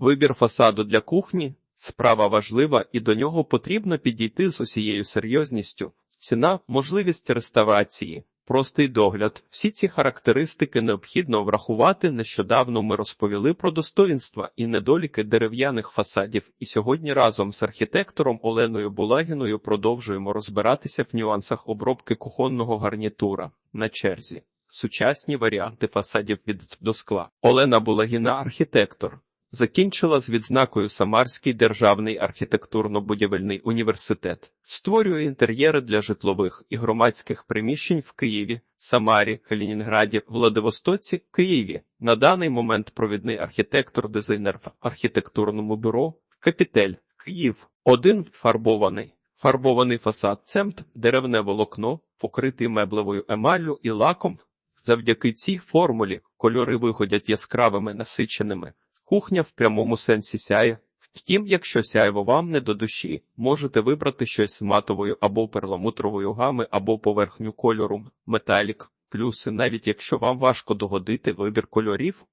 Вибір фасаду для кухні справа важлива, і до нього потрібно підійти з усією серйозністю. Ціна, можливість реставрації, простий догляд. Всі ці характеристики необхідно врахувати. Нещодавно ми розповіли про достоїнства і недоліки дерев'яних фасадів, і сьогодні разом з архітектором Оленою Булагіною продовжуємо розбиратися в нюансах обробки кухонного гарнітура на черзі. Сучасні варіанти фасадів від до скла. Олена Булагіна, архітектор. Закінчила з відзнакою Самарський державний архітектурно-будівельний університет, створює інтер'єри для житлових і громадських приміщень в Києві, Самарі, Калінінграді, Владивостоці, Києві. На даний момент провідний архітектор-дизайнер в архітектурному бюро Капітель, Київ. Один фарбований. Фарбований фасад цемт, деревне волокно, покритий меблевою емаллю і лаком. Завдяки цій формулі кольори виходять яскравими насиченими. Кухня в прямому сенсі сяє. Втім, якщо сяйво вам не до душі, можете вибрати щось матовою або перламутровою гами, або поверхню кольору, металік, плюси, навіть якщо вам важко догодити вибір кольорів,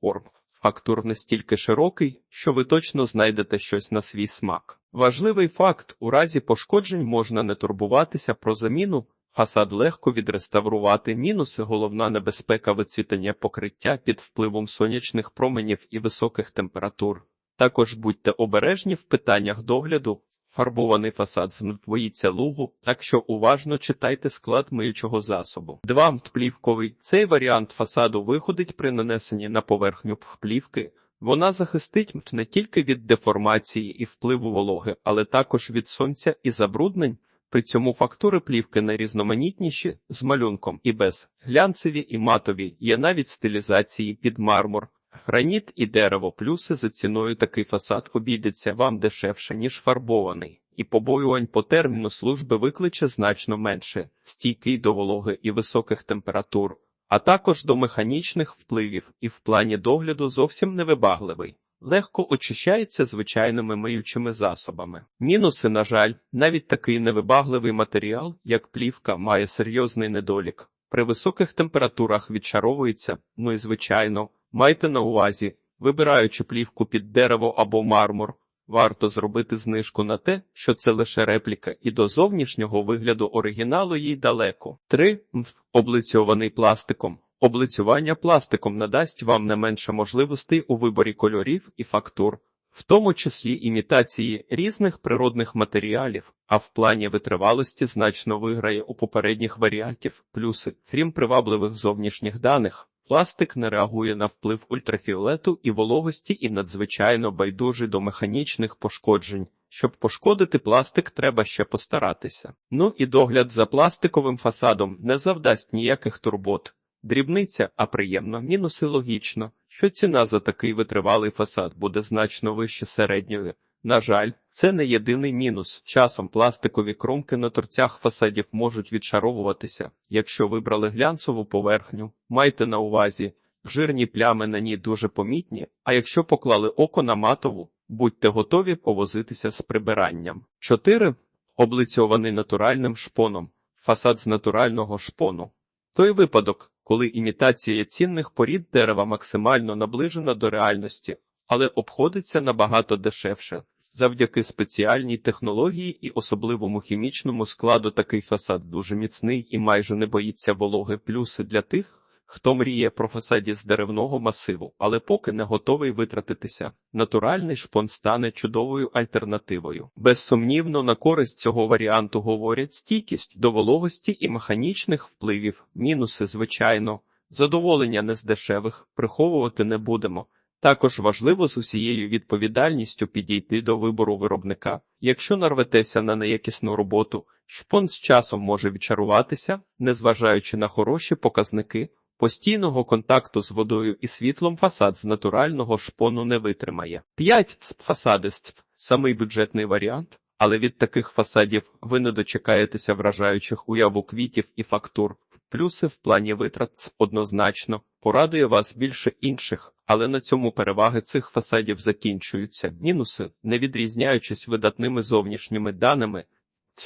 форм. Фактур настільки широкий, що ви точно знайдете щось на свій смак. Важливий факт: у разі пошкоджень можна не турбуватися про заміну. Фасад легко відреставрувати. Мінуси головна небезпека вицвітання покриття під впливом сонячних променів і високих температур. Також будьте обережні в питаннях догляду. Фарбований фасад боїться лугу, так що уважно читайте склад миючого засобу. 2. Плівковий. Цей варіант фасаду виходить при нанесенні на поверхню плівки. Вона захистить не тільки від деформації і впливу вологи, але також від сонця і забруднень. При цьому фактури плівки найрізноманітніші з малюнком і без глянцеві і матові, є навіть стилізації під мармур, граніт і дерево. Плюси за ціною такий фасад обійдеться вам дешевше, ніж фарбований, і побоювань по терміну служби викличе значно менше, стійкий до вологи і високих температур, а також до механічних впливів і в плані догляду зовсім невибагливий легко очищається звичайними миючими засобами. Мінуси, на жаль, навіть такий невибагливий матеріал, як плівка, має серйозний недолік. При високих температурах відчаровується, ну і звичайно, майте на увазі, вибираючи плівку під дерево або мармур, варто зробити знижку на те, що це лише репліка, і до зовнішнього вигляду оригіналу їй далеко. 3. облицьований пластиком. Облицювання пластиком надасть вам не менше можливостей у виборі кольорів і фактур, в тому числі імітації різних природних матеріалів, а в плані витривалості значно виграє у попередніх варіантів плюси, крім привабливих зовнішніх даних. Пластик не реагує на вплив ультрафіолету і вологості і надзвичайно байдужий до механічних пошкоджень. Щоб пошкодити пластик, треба ще постаратися. Ну і догляд за пластиковим фасадом не завдасть ніяких турбот. Дрібниця, а приємно, мінуси логічно, що ціна за такий витривалий фасад буде значно вище середньої. На жаль, це не єдиний мінус. Часом пластикові кромки на торцях фасадів можуть відшаровуватися. Якщо вибрали глянцеву поверхню, майте на увазі, жирні плями на ній дуже помітні, а якщо поклали око на матову, будьте готові повозитися з прибиранням. 4. облицьований натуральним шпоном. Фасад з натурального шпону. Той випадок, коли імітація цінних порід дерева максимально наближена до реальності, але обходиться набагато дешевше. Завдяки спеціальній технології і особливому хімічному складу такий фасад дуже міцний і майже не боїться вологи плюси для тих, хто мріє про фасаді з деревного масиву, але поки не готовий витратитися. Натуральний шпон стане чудовою альтернативою. Безсумнівно, на користь цього варіанту говорять стійкість до вологості і механічних впливів, мінуси, звичайно, задоволення не з дешевих, приховувати не будемо. Також важливо з усією відповідальністю підійти до вибору виробника. Якщо нарветеся на неякісну роботу, шпон з часом може відчаруватися, незважаючи на хороші показники. Постійного контакту з водою і світлом фасад з натурального шпону не витримає. 5. фасадист самий бюджетний варіант, але від таких фасадів ви не дочекаєтеся вражаючих уяву квітів і фактур. Плюси в плані витрат однозначно порадує вас більше інших, але на цьому переваги цих фасадів закінчуються. Мінуси, не відрізняючись видатними зовнішніми даними,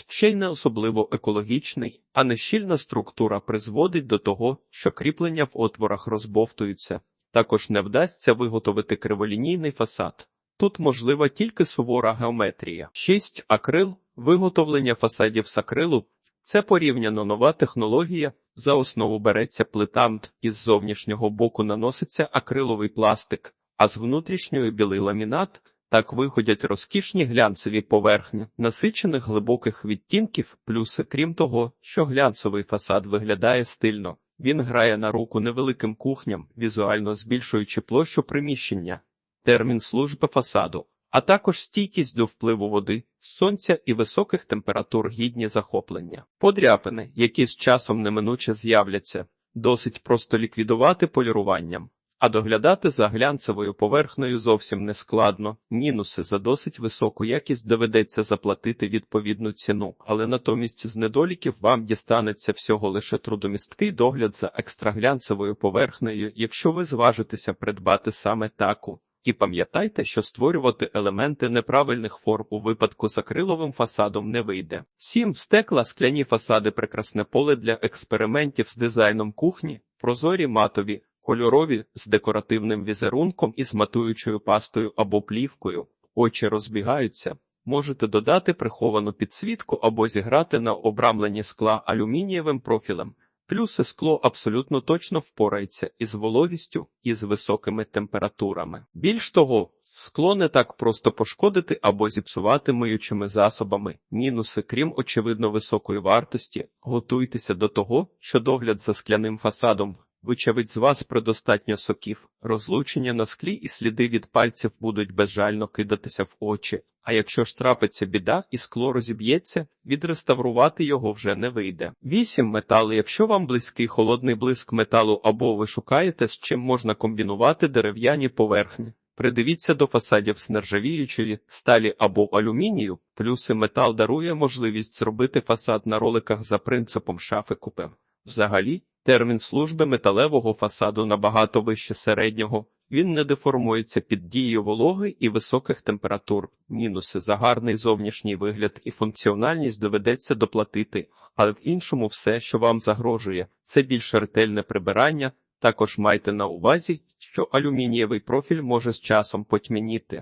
Ще й не особливо екологічний, а нещільна структура призводить до того, що кріплення в отворах розбовтуються. Також не вдасться виготовити криволінійний фасад, Тут можлива тільки сувора геометрія. 6. Акрил. Виготовлення фасадів з акрилу – це порівняно нова технологія. За основу береться плитамт, із зовнішнього боку наноситься акриловий пластик, а з внутрішньої білий ламінат. Так виходять розкішні глянцеві поверхні, насичених глибоких відтінків, плюси, крім того, що глянцевий фасад виглядає стильно. Він грає на руку невеликим кухням, візуально збільшуючи площу приміщення, термін служби фасаду, а також стійкість до впливу води, сонця і високих температур гідні захоплення. Подряпини, які з часом неминуче з'являться, досить просто ліквідувати поліруванням. А доглядати за глянцевою поверхнею зовсім не складно. Мінуси за досить високу якість доведеться заплатити відповідну ціну, але натомість з недоліків вам дістанеться всього лише трудомісткий догляд за екстраглянцевою поверхнею, якщо ви зважитеся придбати саме таку. І пам'ятайте, що створювати елементи неправильних форм у випадку з акриловим фасадом не вийде. 7. Стекла скляні фасади прекрасне поле для експериментів з дизайном кухні, прозорі матові, кольорові з декоративним візерунком і з матуючою пастою або плівкою. Очі розбігаються. Можете додати приховану підсвітку або зіграти на обрамленні скла алюмінієвим профілем. Плюси скло абсолютно точно впорається із вологістю і з високими температурами. Більш того, скло не так просто пошкодити або зіпсувати миючими засобами. Мінуси, крім очевидно високої вартості, готуйтеся до того, що догляд за скляним фасадом вичавить з вас предостатньо соків, розлучення на склі і сліди від пальців будуть безжально кидатися в очі. А якщо ж трапиться біда і скло розіб'ється, відреставрувати його вже не вийде. 8. Метали. Якщо вам близький холодний блиск металу або ви шукаєте, з чим можна комбінувати дерев'яні поверхні. Придивіться до фасадів з нержавіючої, сталі або алюмінію, плюси метал дарує можливість зробити фасад на роликах за принципом шафи купе. Взагалі, термін служби металевого фасаду набагато вище середнього, він не деформується під дією вологи і високих температур. Мінуси за гарний зовнішній вигляд і функціональність доведеться доплатити, але в іншому все, що вам загрожує, це більш ретельне прибирання. Також майте на увазі, що алюмінієвий профіль може з часом потьмяніти.